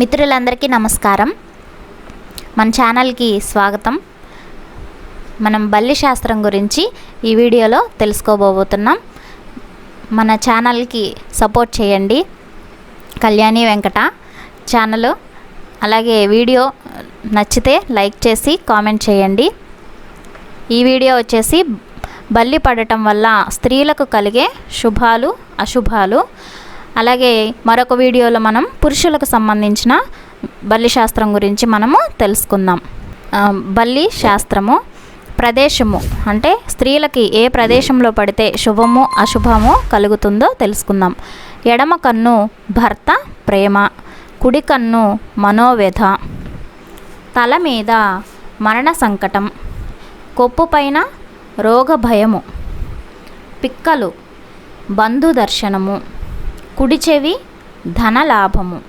మిత్రులందరికీ నమస్కారం. మన ఛానల్కి స్వాగతం. మనం బల్లి శాస్త్రం గురించి ఈ వీడియోలో తెలుసుకోబోతున్నాం. మన ఛానల్కి సపోర్ట్ చేయండి. కళ్యాణి వెంకట ఛానల్ అలాగే వీడియో నచ్చితే లైక్ చేసి కామెంట్ చేయండి. ఈ వీడియో వచ్చేసి బల్లి పడటం వల్ల స్త్రీలకు కలిగే శుభాలు అశుభాలు అలాగే మరొక వీడియోలో మనం పురుషులకు సంబంధించిన బల్లి శాస్త్రం గురించి మనము తెలుసుకుందాం. బల్లి శాస్త్రము ప్రదేశము అంటే స్త్రీలకి ఏ ప్రదేశంలో పడితే శుభము అశుభము కలుగుతుందో తెలుసుకుందాం. ఎడమ కన్ను భర్త ప్రేమ. కుడి కన్ను మనోవ్యధ. తల మీద మరణ సంకటం. కొప్పు పైన రోగ భయము పిక్కలు బంధు దర్శనము. కుడి చెవి ధన లాభము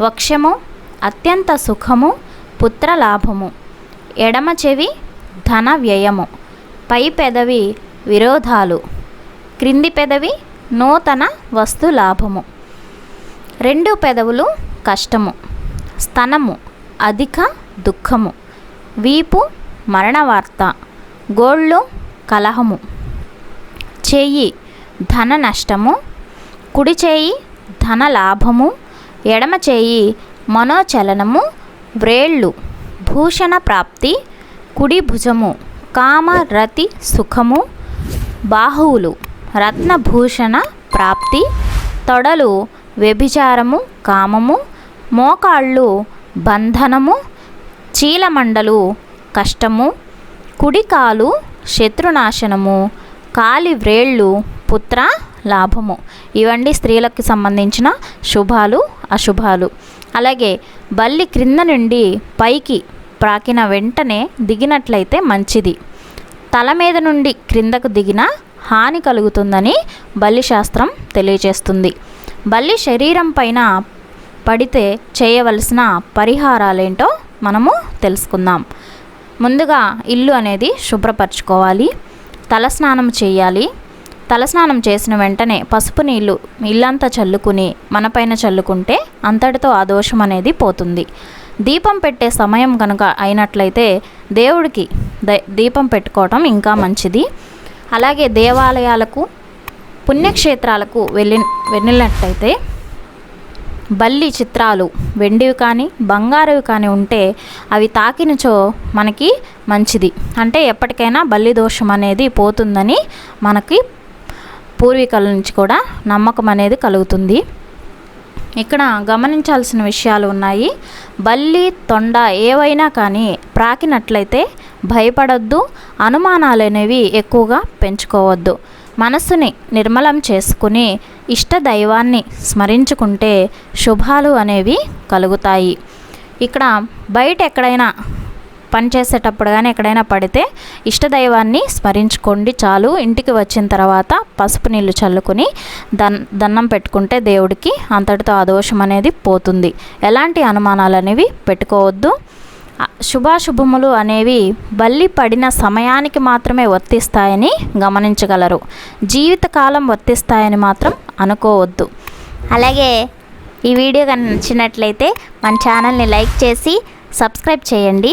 వక్షము అత్యంత సుఖము పుత్రలాభము. ఎడమ చెవి ధన వ్యయము పై పెదవి విరోధాలు. క్రింది పెదవి నూతన వస్తు లాభము. రెండు పెదవులు కష్టము. స్తనము అధిక దుఃఖము. వీపు మరణ వార్త గోళ్ళు కలహము. చెయ్యి ధన నష్టము కుడి చేయి ధన లాభము ఎడమ చేయి మనోచలనము వ్రేళ్ళు భూషణ ప్రాప్తి కుడి భుజము కామ రతి సుఖము బాహువులు రత్నభూషణ ప్రాప్తి తొడలు వ్యభిచారము కామము మోకాళ్ళు బంధనము చీలమండలు కష్టము కుడికాలు శత్రునాశనము కాలి వ్రేళ్ళు పుత్ర లాభము. ఇవండి స్త్రీలకు సంబంధించిన శుభాలు అశుభాలు. అలాగే బల్లి క్రింద నుండి పైకి ప్రాకిన వెంటనే దిగినట్లయితే మంచిది. తల మీద నుండి క్రిందకు దిగిన హాని కలుగుతుందని బల్లి శాస్త్రం తెలియజేస్తుంది. బల్లి శరీరం పైన పడితే చేయవలసిన పరిహారాలేంటో మనము తెలుసుకుందాం. ముందుగా ఇల్లు అనేది శుభ్రపరచుకోవాలి. తలస్నానం చేయాలి. తలస్నానం చేసిన వెంటనే పసుపు నీళ్ళు ఇల్లంతా చల్లుకుని మనపైన చల్లుకుంటే అంతటితో ఆ దోషం అనేది పోతుంది. దీపం పెట్టే సమయం కనుక అయినట్లయితే దేవుడికి దీపం పెట్టుకోవటం ఇంకా మంచిది. అలాగే దేవాలయాలకు పుణ్యక్షేత్రాలకు వెళ్ళి వెళ్ళినట్టయితే బల్లి చిత్రాలు వెండివి కానీ బంగారువి కానీ ఉంటే అవి తాకినచో మనకి మంచిది. అంటే ఎప్పటికైనా బల్లి దోషం అనేది పోతుందని మనకి పూర్వీకుల నుంచి కూడా నమ్మకం అనేది కలుగుతుంది. ఇక్కడ గమనించాల్సిన విషయాలు ఉన్నాయి. బల్లి తొండ ఏవైనా కానీ ప్రాకినట్లయితే భయపడొద్దు అనుమానాలు అనేవి ఎక్కువగా పెంచుకోవద్దు. మనస్సుని నిర్మలం చేసుకుని ఇష్ట దైవాన్ని స్మరించుకుంటే శుభాలు అనేవి కలుగుతాయి. ఇక్కడ బయట ఎక్కడైనా పని చేసేటప్పుడు కానీ ఎక్కడైనా పడితే ఇష్టదైవాన్ని స్మరించుకోండి. చాలు. ఇంటికి వచ్చిన తర్వాత పసుపు నీళ్ళు చల్లుకుని దన్ దండం పెట్టుకుంటే దేవుడికి అంతటితో ఆ దోషం అనేది పోతుంది. ఎలాంటి అనుమానాలు అనేవి పెట్టుకోవద్దు శుభాశుభములు అనేవి బల్లి పడిన సమయానికి మాత్రమే వర్తిస్తాయని గమనించగలరు. జీవితకాలం వర్తిస్తాయని మాత్రం అనుకోవద్దు. అలాగే ఈ వీడియో కనుక నచ్చినట్లయితే మన ఛానల్ని లైక్ చేసి సబ్స్క్రైబ్ చేయండి.